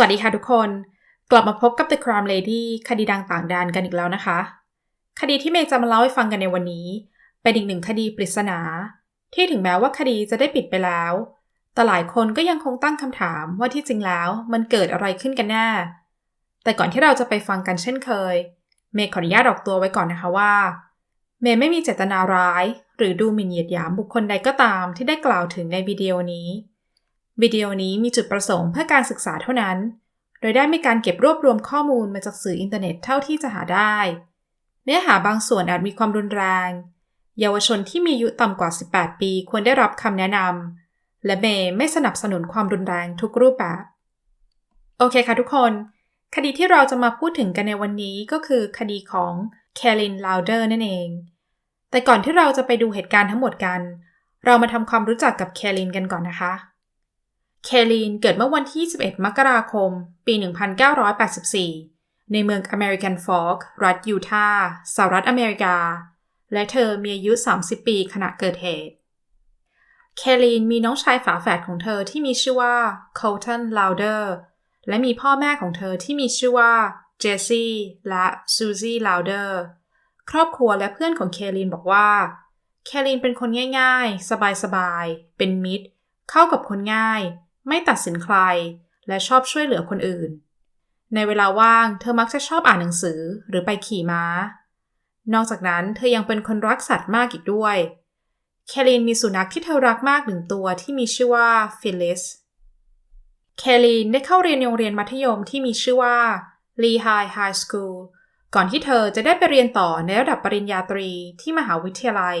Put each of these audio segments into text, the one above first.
สวัสดีค่ะทุกคน กลับมาพบกับ The Crime Lady คดีดังต่างแดนกันอีกแล้วนะคะ คดีที่เมย์จะมาเล่าให้ฟังกันในวันนี้ เป็นอีกหนึ่งคดีปริศนา ที่ถึงแม้ว่าคดีจะได้ปิดไปแล้ว แต่หลายคนก็ยังคงตั้งคำถามว่าที่จริงแล้วมันเกิดอะไรขึ้นกันแน่แต่ก่อนที่เราจะไปฟังกันเช่นเคย เมย์ขออนุญาตออกตัวไว้ก่อนนะคะว่า เมย์ไม่มีเจตนาร้าย หรือดูหมิ่นเหยียดหยามบุคคลใดก็ตามที่ได้กล่าวถึงในวิดีโอนี้ วิดีโอนี้มีจุดประสงค์เพื่อการศึกษาเท่านั้น โดยได้มีการเก็บรวบรวมข้อมูลมาจากสื่ออินเทอร์เน็ตเท่าที่จะหาได้ เนื้อหาบางส่วนอาจมีความรุนแรง เยาวชนที่มีอายุต่ำกว่า 18 ปีควรได้รับคำแนะนำ และเมย์ไม่สนับสนุนความรุนแรงทุกรูปแบบ โอเคค่ะทุกคน คดีที่เราจะมาพูดถึงกันในวันนี้ก็คือคดีของแคลินลาวเดอร์นั่นเอง แต่ก่อนที่เราจะไปดูเหตุการณ์ทั้งหมดกัน เรามาทำความรู้จักกับแคลินกันก่อนนะคะ เคลีนเกิดเมื่อวันที่21มกราคม ปี 1984 ในเมืองอเมริกันฟอร์กรัฐยูทาห์สหรัฐอเมริกา และเธอมีอายุ 30 ปีขณะเกิดเหตุ เคลีนมีน้องชายฝาแฝดของเธอที่มีชื่อว่าโคลตันลาวเดอร์และมีพ่อแม่ของเธอที่มีชื่อว่าเจสซี่และซูซี่ลาวเดอร์ครอบครัวและเพื่อนของเคลีนบอกว่า เคลีนเป็นคนง่ายๆ สบายๆ เป็นมิตร เข้ากับคนง่าย ไม่ตัดสินใคร และชอบช่วยเหลือคนอื่น ในเวลาว่างเธอมักจะชอบอ่านหนังสือหรือไปขี่ม้า นอกจากนั้นเธอยังเป็นคนรักสัตว์มากอีกด้วยแคลินมีสุนัขที่เธอรักมากหนึ่งตัวที่มีชื่อว่าฟิลิสแคลินได้เข้าเรียนโรงเรียนมัธยมที่มีชื่อว่า Lehigh High School ก่อนที่เธอจะได้ไปเรียนต่อในระดับปริญญาตรีที่มหาวิทยาลัย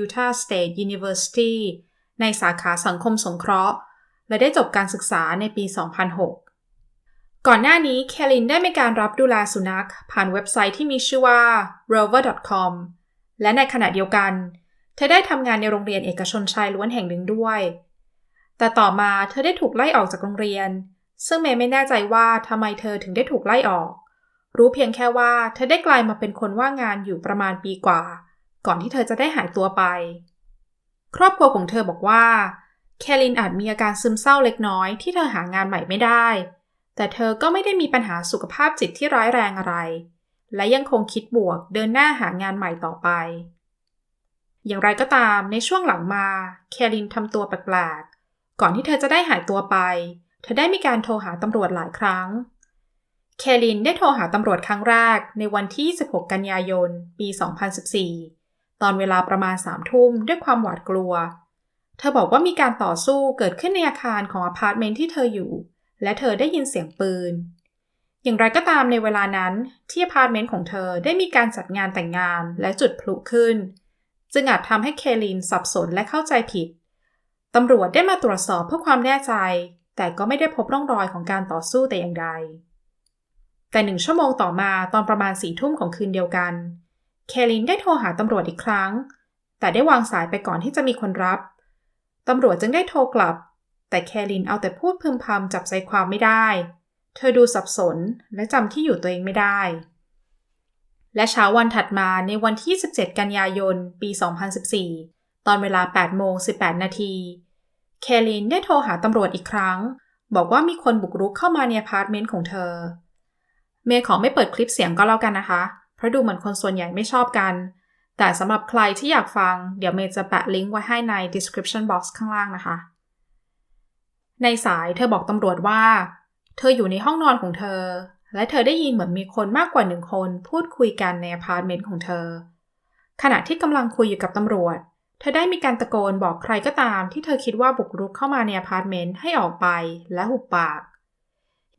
Utah State University ในสาขาสังคมสงเคราะห์ และได้จบการศึกษาในปี 2006 ก่อนหน้านี้แคลินได้มีการรับดูแลสุนัข ผ่านเว็บไซต์ที่มีชื่อว่า rover.com และในขณะเดียวกัน เธอได้ทำงานในโรงเรียนเอกชนชายล้วนแห่งหนึ่งด้วย แต่ต่อมาเธอได้ถูกไล่ออกจากโรงเรียน ซึ่งเมย์ไม่แน่ใจว่าทำไมเธอถึงได้ถูกไล่ออก รู้เพียงแค่ว่าเธอได้กลายมาเป็นคนว่างงานอยู่ประมาณปีกว่า ก่อนที่เธอจะได้หายตัวไป ครอบครัวของเธอบอกว่า แคลินอาจมีอาการซึมเศร้าเล็กน้อยที่เธอหางานใหม่ไม่ได้ แต่เธอก็ไม่ได้มีปัญหาสุขภาพจิตที่ร้ายแรงอะไร และยังคงคิดบวกเดินหน้าหางานใหม่ต่อไป อย่างไรก็ตามในช่วงหลังมา แคลินทำตัวแปลกๆ ก่อนที่เธอจะได้หายตัวไป เธอได้มีการโทรหาตำรวจหลายครั้ง แคลินได้โทรหาตำรวจครั้งแรกในวันที่ 16 กันยายน ปี 2014 ตอนเวลาประมาณ3ทุ่มด้วยความหวาดกลัวเธอบอกว่ามีการต่อสู้เกิดขึ้นในอาคารของอพาร์ตเมนต์ที่เธออยู่ และเธอได้ยินเสียงปืน อย่างไรก็ตามในเวลานั้นที่อพาร์ตเมนต์ของเธอได้มีการจัดงานแต่งงานและจุดพลุขึ้น จึงอาจทำให้เคลินสับสนและเข้าใจผิดตำรวจได้มาตรวจสอบเพื่อความแน่ใจ แต่ก็ไม่ได้พบร่องรอยของการต่อสู้แต่อย่างใด แต่หนึ่งชั่วโมงต่อมาตอนประมาณสี่ทุ่มของคืนเดียวกัน เคลินได้โทรหาตำรวจอีกครั้ง แต่ได้วางสายไปก่อนที่จะมีคนรับ ตำรวจจึงได้โทรกลับ แต่แคลินเอาแต่พูดพึมพำจับใจความไม่ได้ เธอดูสับสนและจำที่อยู่ตัวเองไม่ได้ และเช้าวันถัดมาในวันที่ 17 กันยายน ปี 2014 ตอนเวลา8โมง18 นาทีแคลินได้โทรหาตำรวจอีกครั้ง บอกว่ามีคนบุกรุกเข้ามาในอพาร์ตเมนต์ของเธอ เมย์ขอไม่เปิดคลิปเสียงก็แล้วกันนะคะ เพราะดูเหมือนคนส่วนใหญ่ไม่ชอบกัน แต่สำหรับใครที่อยากฟัง เดี๋ยวเมย์จะแปะลิงก์ไว้ให้ใน description box ข้างล่างนะคะ ในสายเธอบอกตำรวจว่า เธออยู่ในห้องนอนของเธอ และเธอได้ยินเหมือนมีคนมากกว่าหนึ่งคนพูดคุยกันในอพาร์ตเมนต์ของเธอ ขณะที่กำลังคุยอยู่กับตำรวจ เธอได้มีการตะโกนบอกใครก็ตามที่เธอคิดว่าบุกรุกเข้ามาในอพาร์ตเมนต์ให้ออกไปและหุบปาก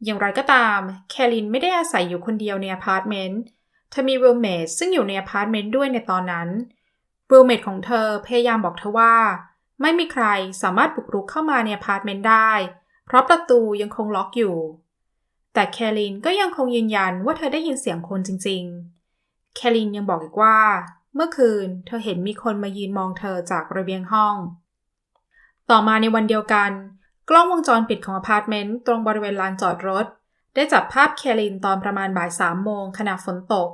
อย่างไรก็ตาม แคลินไม่ได้อาศัยอยู่คนเดียวในอพาร์ตเมนต์ เธอมีรูเมทซึ่งอยู่ในอพาร์ตเมนต์ด้วยในตอนนั้นรูเมทของเธอพยายามบอกเธอว่า ไม่มีใครสามารถบุกรุกเข้ามาในอพาร์ตเมนต์ได้ เพราะประตูยังคงล็อกอยู่ แต่แคลินก็ยังคงยืนยันว่าเธอได้ยินเสียงคนจริง ๆ แคลินยังบอกอีกว่า เมื่อคืนเธอเห็นมีคนมายืนมองเธอจากระเบียงห้อง ต่อมาในวันเดียวกัน กล้องวงจรปิดของอพาร์ตเมนต์ตรงบริเวณลานจอดรถ ได้จับภาพแคลินตอนประมาณบ่ายสามโมงขณะฝนตก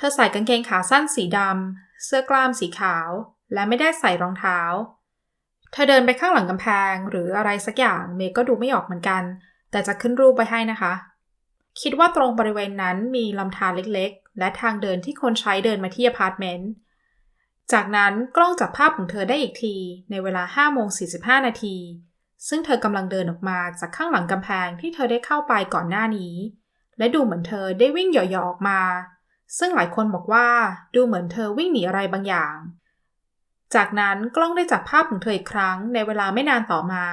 เธอใส่กางเกงขาสั้นสีดำ เสื้อกล้ามสีขาว และไม่ได้ใส่รองเท้า เธอเดินไปข้างหลังกำแพงหรืออะไรสักอย่างเมย์ก็ดูไม่ออกเหมือนกัน แต่จะขึ้นรูปไว้ให้นะคะ คิดว่าตรงบริเวณนั้นมีลำธารเล็กๆ และทางเดินที่คนใช้เดินมาที่อพาร์ตเมนต์ จากนั้นกล้องจับภาพของเธอได้อีกทีในเวลา5โมง45 นาที ซึ่งเธอกำลังเดินออกมาจากข้างหลังกำแพงที่เธอได้เข้าไปก่อนหน้านี้ และดูเหมือนเธอได้วิ่งหยาะๆออกมา ซึ่งหลายคนบอกว่าดูเหมือนเธอวิ่งหนีอะไรบางอย่าง จากนั้นกล้องได้จับภาพของเธออีกครั้งในเวลาไม่นานต่อมา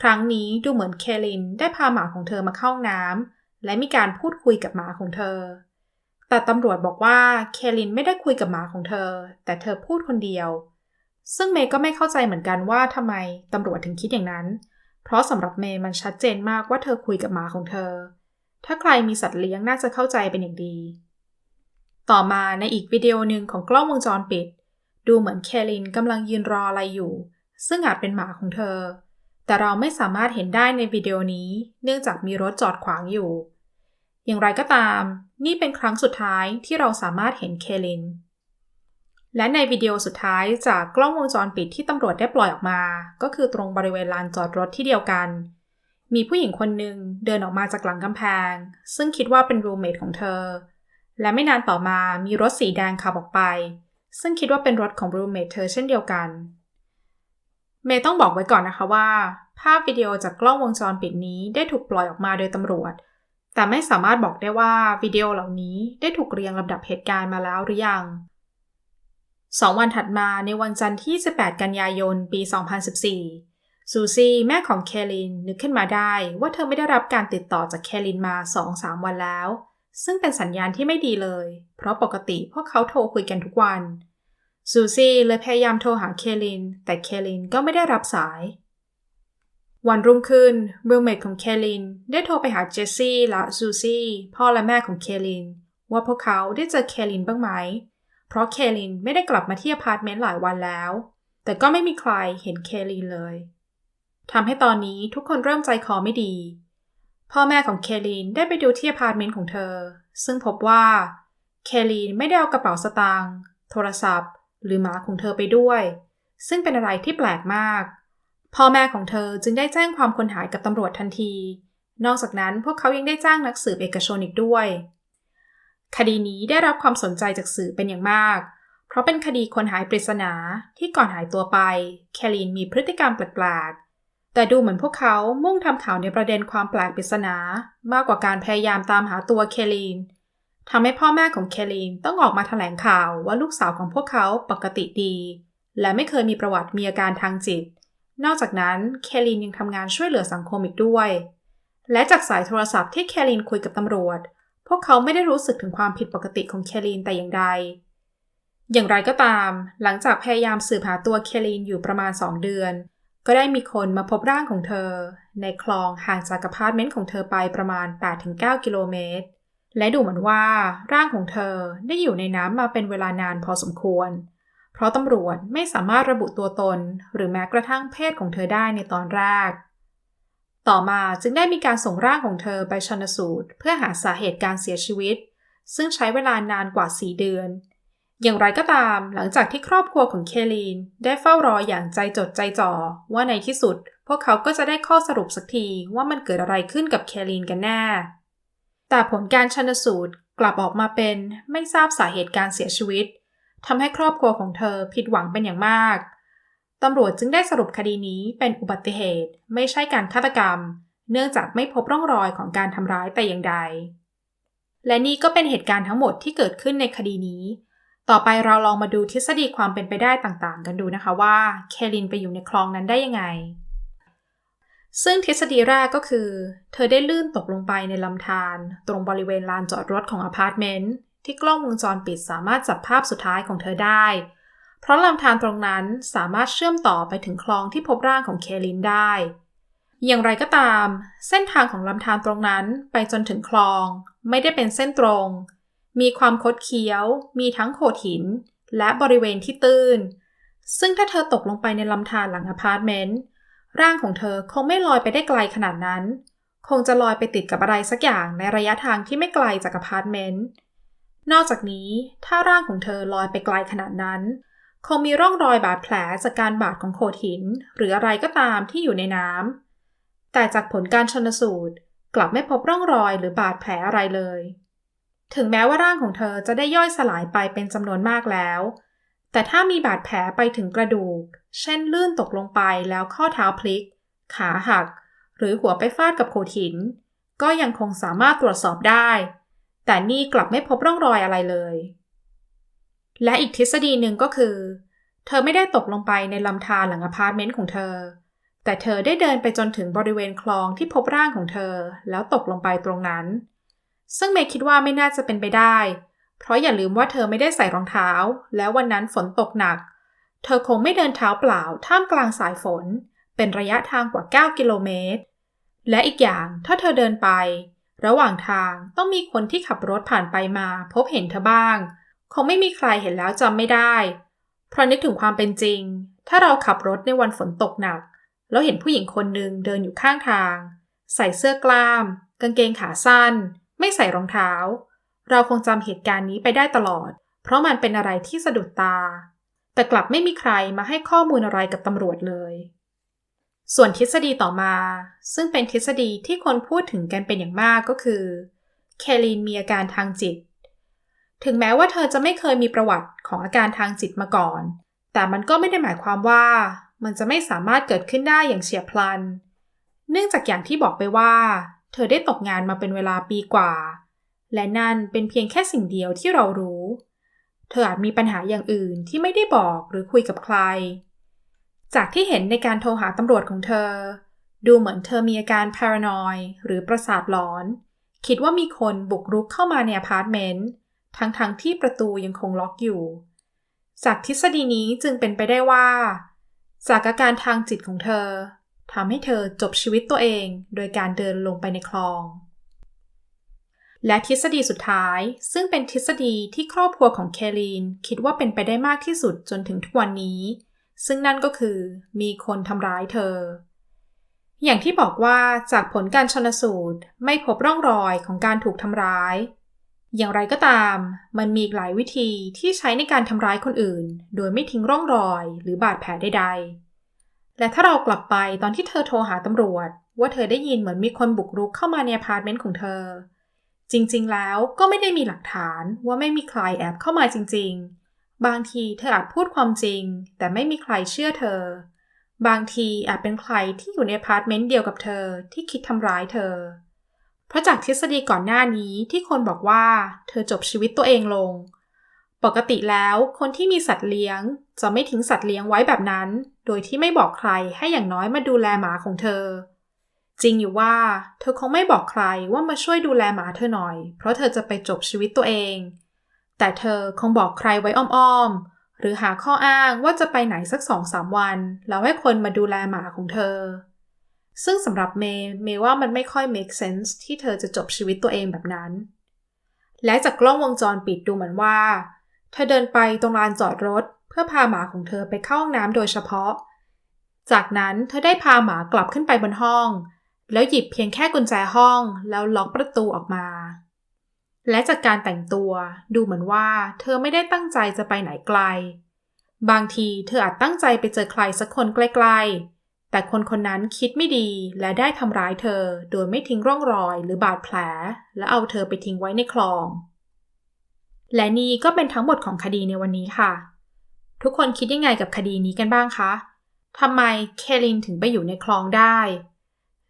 ครั้งนี้ดูเหมือนเคลินได้พาหมาของเธอมาเข้าห้องน้ำและมีการพูดคุยกับหมาของเธอ แต่ตำรวจบอกว่าเคลินไม่ได้คุยกับหมาของเธอ แต่เธอพูดคนเดียว ซึ่งเมย์ก็ไม่เข้าใจเหมือนกันว่าทำไมตำรวจถึงคิดอย่างนั้น เพราะสำหรับเมย์มันชัดเจนมากว่าเธอคุยกับหมาของเธอ ถ้าใครมีสัตว์เลี้ยงน่าจะเข้าใจเป็นอย่างดี ต่อมาในอีกวิดีโอหนึ่งของกล้องวงจรปิด ดูเหมือนเคลินกำลังยืนรออะไรอยู่ ซึ่งอาจเป็นหมาของเธอ แต่เราไม่สามารถเห็นได้ในวิดีโอนี้ เนื่องจากมีรถจอดขวางอยู่ อย่างไรก็ตาม นี่เป็นครั้งสุดท้ายที่เราสามารถเห็นเคลิน และในวิดีโอสุดท้ายจากกล้องวงจรปิดที่ตำรวจได้ปล่อยออกมา ก็คือตรงบริเวณลานจอดรถที่เดียวกัน มีผู้หญิงคนหนึ่งเดินออกมาจากหลังกำแพง ซึ่งคิดว่าเป็นรูเมทของเธอ และไม่นานต่อมามีรถสีแดงขับออกไป ซึ่งคิดว่าเป็นรถของรูเมทเธอเช่นเดียวกัน เมย์ต้องบอกไว้ก่อนนะคะว่า ภาพวิดีโอจากกล้องวงจรปิดนี้ได้ถูกปล่อยออกมาโดยตำรวจ แต่ไม่สามารถบอกได้ว่าวิดีโอเหล่านี้ได้ถูกเรียงลำดับเหตุการณ์มาแล้วหรือยังสองวันถัดมาในวันจันทร์ที่ 18 กันยายน ปี 2014 ซูซี่แม่ของเคลินนึกขึ้นมาได้ว่าเธอไม่ได้รับการติดต่อจากเคลินมา 2-3 วันแล้ว ซึ่งเป็นสัญญาณที่ไม่ดีเลย เพราะปกติพวกเขาโทรคุยกันทุกวัน ซูซี่เลยพยายามโทรหาเคลิน แต่เคลินก็ไม่ได้รับสาย วันรุ่งขึ้นรูเมทของเคลินได้โทรไปหาเจสซี่และซูซี่พ่อและแม่ของเคลิน ว่าพวกเขาได้เจอเคลินบ้างไหม เพราะเคลินไม่ได้กลับมาที่อพาร์ตเมนต์หลายวันแล้ว แต่ก็ไม่มีใครเห็นเคลินเลยทำให้ตอนนี้ทุกคนเริ่มใจคอไม่ดี พ่อแม่ของเคลินได้ไปดูที่อพาร์ตเมนต์ของเธอ ซึ่งพบว่าเคลินไม่ได้เอากระเป๋าสตางค์โทรศัพท์ หรือหมาของเธอไปด้วย ซึ่งเป็นอะไรที่แปลกมาก พ่อแม่ของเธอจึงได้แจ้งความคนหายกับตำรวจทันที นอกจากนั้นพวกเขายังได้จ้างนักสืบเอกชนอีกด้วย คดีนี้ได้รับความสนใจจากสื่อเป็นอย่างมาก เพราะเป็นคดีคนหายปริศนาที่ก่อนหายตัวไปแคลินมีพฤติกรรมแปลกๆ แต่ดูเหมือนพวกเขามุ่งทำข่าวในประเด็นความแปลกปริศนามากกว่าการพยายามตามหาตัวเคลินทำให้พ่อแม่ของเคลินต้องออกมาแถลงข่าวว่าลูกสาวของพวกเขาปกติดี และไม่เคยมีประวัติมีอาการทางจิต นอกจากนั้นเคลินยังทำงานช่วยเหลือสังคมอีกด้วย และจากสายโทรศัพท์ที่เคลินคุยกับตำรวจ พวกเขาไม่ได้รู้สึกถึงความผิดปกติของเคลินแต่อย่างใด อย่างไรก็ตาม หลังจากพยายามสืบหาตัวเคลินอยู่ประมาณ 2 เดือน ก็ได้มีคนมาพบร่างของเธอ ในคลองห่างจากอพาร์ตเมนต์ของเธอไปประมาณ 8-9 กิโลเมตร และดูเหมือนว่าร่างของเธอได้อยู่ในน้ำมาเป็นเวลานานพอสมควร เพราะตำรวจไม่สามารถระบุตัวตน หรือแม้กระทั่งเพศของเธอได้ในตอนแรก ต่อมาจึงได้มีการส่งร่างของเธอไปชันสูตร เพื่อหาสาเหตุการเสียชีวิต ซึ่งใช้เวลานานกว่า 4 เดือน อย่างไรก็ตาม หลังจากที่ครอบครัวของเคลีนได้เฝ้ารออย่างใจจดใจจ่อว่าในที่สุด พวกเขาก็จะได้ข้อสรุปสักทีว่ามันเกิดอะไรขึ้นกับเคลีนกันแน่ แต่ผลการชันสูตรกลับออกมาเป็นไม่ทราบสาเหตุการเสียชีวิตทำให้ครอบครัวของเธอผิดหวังเป็นอย่างมากตำรวจจึงได้สรุปคดีนี้เป็นอุบัติเหตุ ไม่ใช่การฆาตกรรม เนื่องจากไม่พบร่องรอยของการทำร้ายแต่อย่างใด และนี่ก็เป็นเหตุการณ์ทั้งหมดที่เกิดขึ้นในคดีนี้ ต่อไปเราลองมาดูทฤษฎีความเป็นไปได้ต่างๆ กันดูนะคะว่าเคลินไปอยู่ในคลองนั้นได้ยังไง ซึ่งทฤษฎีแรกก็คือ เธอได้ลื่นตกลงไปในลำธารตรงบริเวณลานจอดรถของอพาร์ตเมนต์ที่กล้องวงจรปิดสามารถจับภาพสุดท้ายของเธอได้ เพราะลำธารตรงนั้นสามารถเชื่อมต่อไปถึงคลองที่พบร่างของเคลินได้ อย่างไรก็ตาม เส้นทางของลำธารตรงนั้นไปจนถึงคลอง ไม่ได้เป็นเส้นตรง มีความคดเคี้ยว มีทั้งโขดหิน และบริเวณที่ตื้น ซึ่งถ้าเธอตกลงไปในลำธารหลังอพาร์ตเมนต์ ร่างของเธอคงไม่ลอยไปได้ไกลขนาดนั้น คงจะลอยไปติดกับอะไรสักอย่างในระยะทางที่ไม่ไกลจากอพาร์ตเมนต์ นอกจากนี้ถ้าร่างของเธอลอยไปไกลขนาดนั้น คงมีร่องรอยบาดแผลจากการบาดของโขดหิน หรืออะไรก็ตามที่อยู่ในน้ำแต่จากผลการชนสูตรกลับไม่พบร่องรอยหรือบาดแผลอะไรเลย ถึงแม้ว่าร่างของเธอจะได้ย่อยสลายไปเป็นจำนวนมากแล้ว แต่ถ้ามีบาดแผลไปถึงกระดูก เช่นลื่นตกลงไปแล้วข้อเท้าพลิก ขาหัก หรือหัวไปฟาดกับโขดหิน ก็ยังคงสามารถตรวจสอบได้ แต่นี่กลับไม่พบร่องรอยอะไรเลย และอีกทฤษฎีหนึ่งก็คือ เธอไม่ได้ตกลงไปในลำธารหลังอพาร์ตเมนต์ของเธอ แต่เธอได้เดินไปจนถึงบริเวณคลองที่พบร่างของเธอ แล้วตกลงไปตรงนั้น ซึ่งเมย์คิดว่าไม่น่าจะเป็นไปได้ เพราะอย่าลืมว่าเธอไม่ได้ใส่รองเท้า แล้ววันนั้นฝนตกหนัก เธอคงไม่เดินเท้าเปล่าท่ามกลางสายฝน เป็นระยะทางกว่า 9 กิโลเมตร และอีกอย่างถ้าเธอเดินไป ระหว่างทางต้องมีคนที่ขับรถผ่านไปมา พบเห็นเธอบ้าง คงไม่มีใครเห็นแล้วจำไม่ได้ เพราะนึกถึงความเป็นจริง ถ้าเราขับรถในวันฝนตกหนัก แล้วเห็นผู้หญิงคนหนึ่งเดินอยู่ข้างทาง ใส่เสื้อกล้าม กางเกงขาสั้น ไม่ใส่รองเท้า เราคงจำเหตุการณ์นี้ไปได้ตลอด เพราะมันเป็นอะไรที่สะดุดตา แต่กลับไม่มีใครมาให้ข้อมูลอะไรกับตำรวจเลย ส่วนทฤษฎีต่อมา ซึ่งเป็นทฤษฎีที่คนพูดถึงกันเป็นอย่างมากก็คือ เคลีนมีอาการทางจิต ถึงแม้ว่าเธอจะไม่เคยมีประวัติของอาการทางจิตมาก่อน แต่มันก็ไม่ได้หมายความว่ามันจะไม่สามารถเกิดขึ้นได้อย่างเฉียบพลัน เนื่องจากอย่างที่บอกไปว่า เธอได้ตกงานมาเป็นเวลาปีกว่า และนั่นเป็นเพียงแค่สิ่งเดียวที่เรารู้ เธออาจมีปัญหาอย่างอื่นที่ไม่ได้บอกหรือคุยกับใคร จากที่เห็นในการโทรหาตำรวจของเธอ ดูเหมือนเธอมีอาการพารานอยหรือประสาทหลอน คิดว่ามีคนบุกรุกเข้ามาในอพาร์ตเมนต์ทั้งๆทที่ประตูยังคงล็อกอยู่ จากทฤษฎีนี้จึงเป็นไปได้ว่า จากอาการทางจิตของเธอ ทำให้เธอจบชีวิตตัวเองโดยการเดินลงไปในคลอง และทฤษฎีสุดท้าย ซึ่งเป็นทฤษฎีที่ครอบครัวของเคลีนคิดว่าเป็นไปได้มากที่สุดจนถึงทุกวันนี้ ซึ่งนั่นก็คือมีคนทำร้ายเธอ อย่างที่บอกว่าจากผลการชนสูตรไม่พบร่องรอยของการถูกทำร้ายอย่างไรก็ตาม มันมีหลายวิธีที่ใช้ในการทำร้ายคนอื่น โดยไม่ทิ้งร่องรอยหรือบาดแผลใดๆ และถ้าเรากลับไปตอนที่เธอโทรหาตำรวจ ว่าเธอได้ยินเหมือนมีคนบุกรุกเข้ามาในอพาร์ตเมนต์ของเธอ จริงๆ แล้วก็ไม่ได้มีหลักฐานว่าไม่มีใครแอบเข้ามาจริง ๆ บางทีเธออาจพูดความจริง แต่ไม่มีใครเชื่อเธอ บางทีอาจเป็นใครที่อยู่ในอพาร์ตเมนต์เดียวกับเธอที่คิดทำร้ายเธอ เพราะจากทฤษฎีก่อนหน้านี้ที่คนบอกว่า เธอจบชีวิตตัวเองลง ปกติแล้วคนที่มีสัตว์เลี้ยง จะไม่ทิ้งสัตว์เลี้ยงไว้แบบนั้น โดยที่ไม่บอกใครให้อย่างน้อยมาดูแลหมาของเธอ จริงอยู่ว่า เธอคงไม่บอกใครว่ามาช่วยดูแลหมาเธอหน่อย เพราะเธอจะไปจบชีวิตตัวเอง แต่เธอคงบอกใครไว้อ้อมๆ หรือหาข้ออ้างว่าจะไปไหนสักสองสามวัน แล้วให้คนมาดูแลหมาของเธอ ซึ่งสำหรับเมย์เมย์ว่ามันไม่ค่อย make sense ที่เธอจะจบชีวิตตัวเองแบบนั้น และจากกล้องวงจรปิดดูเหมือนว่า ธอเดินไปตรงลานจอดรถ เพื่อพาหมาของเธอไปเข้าห้องน้ำโดยเฉพาะ จากนั้นเธอได้พาหมากลับขึ้นไปบนห้อง แล้วหยิบเพียงแค่กุญแจห้องแล้วล็อกประตูออกมา และจากการแต่งตัวดูเหมือนว่าเธอไม่ได้ตั้งใจจะไปไหนไกล บางทีเธออาจตั้งใจไปเจอใครสักคนใกล้ๆ แต่คนคนนั้นคิดไม่ดีและได้ทำร้ายเธอโดยไม่ทิ้งร่องรอยหรือบาดแผล และเอาเธอไปทิ้งไว้ในคลอง และนี่ก็เป็นทั้งหมดของคดีในวันนี้ค่ะ ทุกคนคิดยังไงกับคดีนี้กันบ้างคะทำไมเคลินถึงไปอยู่ในคลองได้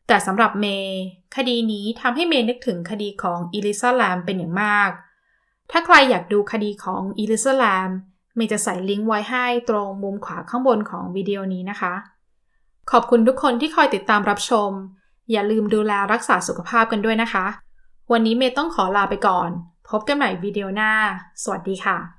แต่สำหรับเมย์คดีนี้ทำให้เมย์นึกถึงคดีของอีลิซาแลมเป็นอย่างมาก ถ้าใครอยากดูคดีของอีลิซาแลมเมย์จะใส่ลิงก์ไว้ให้ตรงมุมขวาข้างบนของวิดีโอนี้นะคะ ขอบคุณทุกคนที่คอยติดตามรับชม อย่าลืมดูแลรักษาสุขภาพกันด้วยนะคะ วันนี้เมย์ต้องขอลาไปก่อน พบกันใหม่วิดีโอหน้า สวัสดีค่ะ